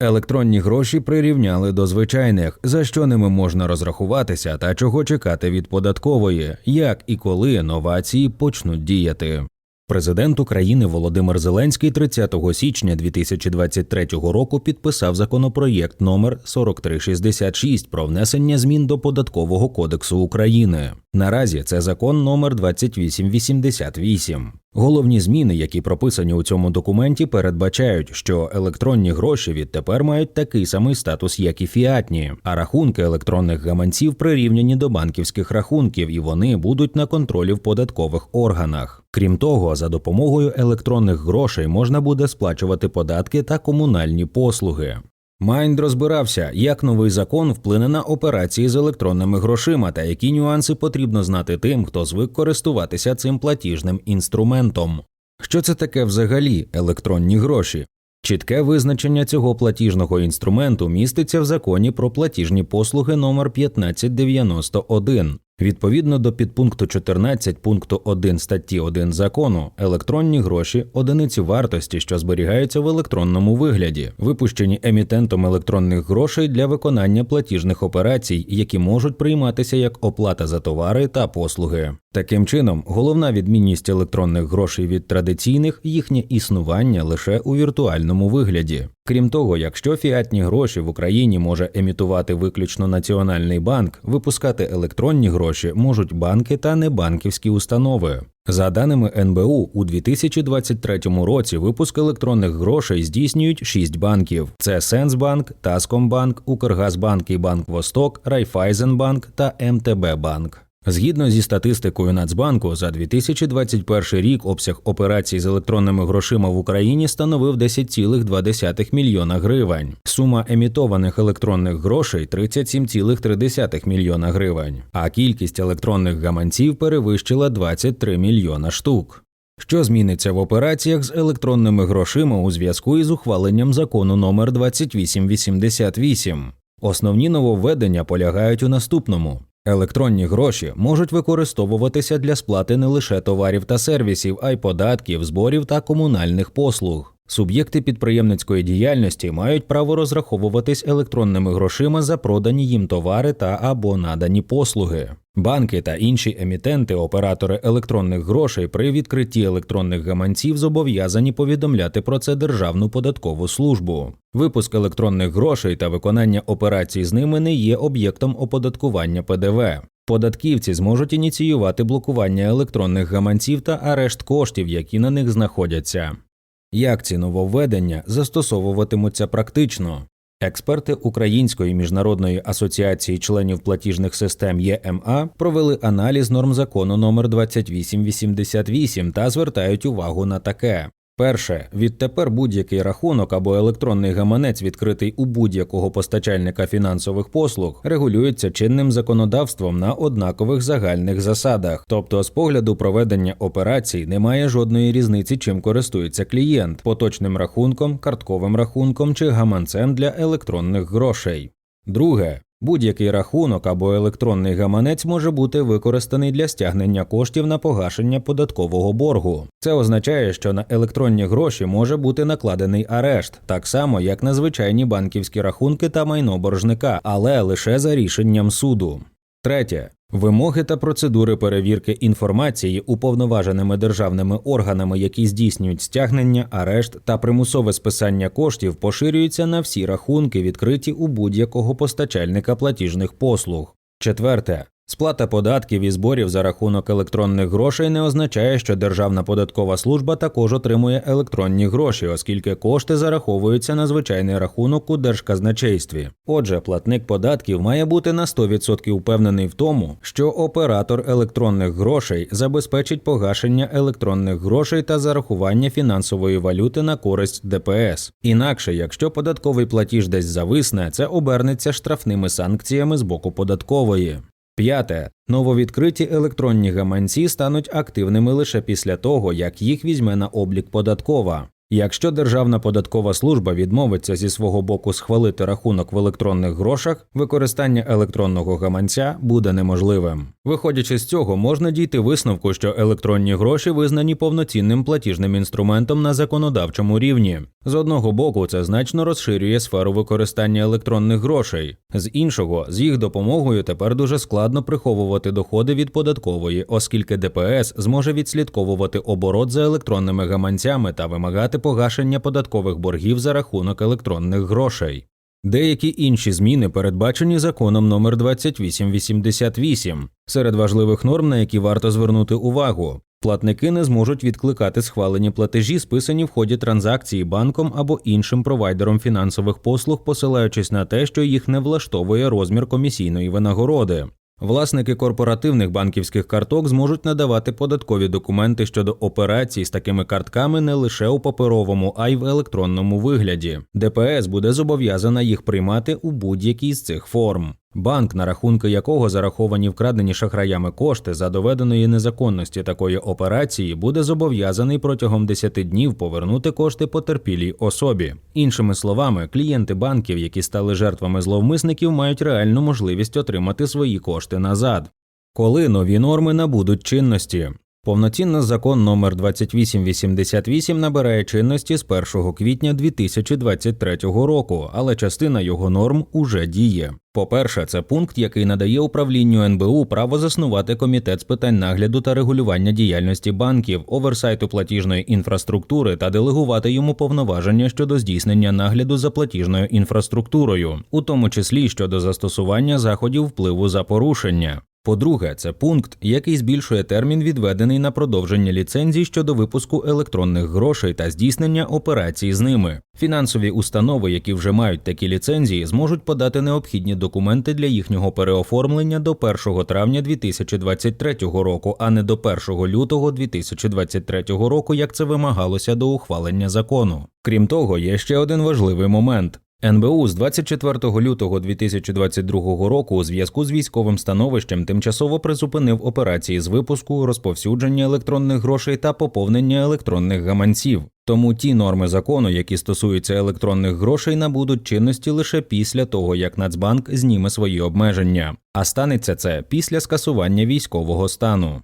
Електронні гроші прирівняли до звичайних, за що ними можна розрахуватися та чого чекати від податкової, як і коли новації почнуть діяти. Президент України Володимир Зеленський 30 січня 2023 року підписав законопроєкт номер 4366 про внесення змін до податкового кодексу України. Наразі це закон номер 2888. Головні зміни, які прописані у цьому документі, передбачають, що електронні гроші відтепер мають такий самий статус, як і фіатні, а рахунки електронних гаманців прирівняні до банківських рахунків, і вони будуть на контролі в податкових органах. Крім того, за допомогою електронних грошей можна буде сплачувати податки та комунальні послуги. Майнд розбирався, як новий закон вплине на операції з електронними грошима та які нюанси потрібно знати тим, хто звик користуватися цим платіжним інструментом. Що це таке взагалі електронні гроші? Чітке визначення цього платіжного інструменту міститься в законі про платіжні послуги номер 1591. Відповідно до підпункту 14 пункту 1 статті 1 закону, електронні гроші одиниці вартості, що зберігаються в електронному вигляді, випущені емітентом електронних грошей для виконання платіжних операцій, які можуть прийматися як оплата за товари та послуги. Таким чином, головна відмінність електронних грошей від традиційних їхнє існування лише у віртуальному вигляді. Крім того, якщо фіатні гроші в Україні може емітувати виключно Національний банк, випускати електронні гроші можуть банки та небанківські установи. За даними НБУ, у 2023 році випуск електронних грошей здійснюють шість банків: це Сенсбанк, Таскомбанк, Укргазбанк і Банк Восток, Райфайзенбанк та МТБ Банк. Згідно зі статистикою Нацбанку, за 2021 рік обсяг операцій з електронними грошима в Україні становив 10,2 мільйона гривень. Сума емітованих електронних грошей 37,3 мільйона гривень, а кількість електронних гаманців перевищила 23 мільйона штук. Що зміниться в операціях з електронними грошима у зв'язку із ухваленням закону номер 2888? Основні нововведення полягають у наступному. Електронні гроші можуть використовуватися для сплати не лише товарів та сервісів, а й податків, зборів та комунальних послуг. Суб'єкти підприємницької діяльності мають право розраховуватись електронними грошима за продані їм товари та або надані послуги. Банки та інші емітенти, оператори електронних грошей при відкритті електронних гаманців зобов'язані повідомляти про це Державну податкову службу. Випуск електронних грошей та виконання операцій з ними не є об'єктом оподаткування ПДВ. Податківці зможуть ініціювати блокування електронних гаманців та арешт коштів, які на них знаходяться. Як ці нововведення застосовуватимуться практично? Експерти Української міжнародної асоціації членів платіжних систем ЄМА провели аналіз норм закону номер 2888 та звертають увагу на таке. Перше, відтепер будь-який рахунок або електронний гаманець, відкритий у будь-якого постачальника фінансових послуг, регулюється чинним законодавством на однакових загальних засадах. Тобто, з погляду проведення операцій немає жодної різниці, чим користується клієнт поточним рахунком, картковим рахунком чи гаманцем для електронних грошей. Друге, Будь-який рахунок або електронний гаманець може бути використаний для стягнення коштів на погашення податкового боргу. Це означає, що на електронні гроші може бути накладений арешт, так само як на звичайні банківські рахунки та майно боржника, але лише за рішенням суду. Третє. Вимоги та процедури перевірки інформації уповноваженими державними органами, які здійснюють стягнення, арешт та примусове списання коштів, поширюються на всі рахунки, відкриті у будь-якого постачальника платіжних послуг. Четверте. Сплата податків і зборів за рахунок електронних грошей не означає, що Державна податкова служба також отримує електронні гроші, оскільки кошти зараховуються на звичайний рахунок у держказначействі. Отже, платник податків має бути на 100% впевнений в тому, що оператор електронних грошей забезпечить погашення електронних грошей та зарахування фінансової валюти на користь ДПС. Інакше, якщо податковий платіж десь зависне, це обернеться штрафними санкціями з боку податкової. П'яте. Нововідкриті електронні гаманці стануть активними лише після того, як їх візьме на облік податкова. Якщо Державна податкова служба відмовиться зі свого боку схвалити рахунок в електронних грошах, використання електронного гаманця буде неможливим. Виходячи з цього, можна дійти висновку, що електронні гроші визнані повноцінним платіжним інструментом на законодавчому рівні. З одного боку, це значно розширює сферу використання електронних грошей, з іншого, з їх допомогою тепер дуже складно приховувати доходи від податкової, оскільки ДПС зможе відслідковувати оборот за електронними гаманцями та вимагати погашення податкових боргів за рахунок електронних грошей. Деякі інші зміни передбачені законом номер 2888. Серед важливих норм, на які варто звернути увагу. Платники не зможуть відкликати схвалені платежі, списані в ході транзакції банком або іншим провайдером фінансових послуг, посилаючись на те, що їх не влаштовує розмір комісійної винагороди. Власники корпоративних банківських карток зможуть надавати податкові документи щодо операцій з такими картками не лише у паперовому, а й в електронному вигляді. ДПС буде зобов'язана їх приймати у будь-якій з цих форм. Банк, на рахунки якого зараховані вкрадені шахраями кошти за доведеної незаконності такої операції, буде зобов'язаний протягом 10 днів повернути кошти потерпілій особі. Іншими словами, клієнти банків, які стали жертвами зловмисників, мають реальну можливість отримати свої кошти назад. Коли нові норми набудуть чинності. Повноцінно закон номер 2888 набирає чинності з 1 квітня 2023 року, але частина його норм уже діє. По-перше, це пункт, який надає управлінню НБУ право заснувати комітет з питань нагляду та регулювання діяльності банків, оверсайту платіжної інфраструктури та делегувати йому повноваження щодо здійснення нагляду за платіжною інфраструктурою, у тому числі щодо застосування заходів впливу за порушення. По-друге, це пункт, який збільшує термін, відведений на продовження ліцензій щодо випуску електронних грошей та здійснення операцій з ними. Фінансові установи, які вже мають такі ліцензії, зможуть подати необхідні документи для їхнього переоформлення до 1 травня 2023 року, а не до 1 лютого 2023 року, як це вимагалося до ухвалення закону. Крім того, є ще один важливий момент. НБУ з 24 лютого 2022 року у зв'язку з військовим становищем тимчасово призупинив операції з випуску, розповсюдження електронних грошей та поповнення електронних гаманців. Тому ті норми закону, які стосуються електронних грошей, набудуть чинності лише після того, як Нацбанк зніме свої обмеження. А станеться це після скасування військового стану.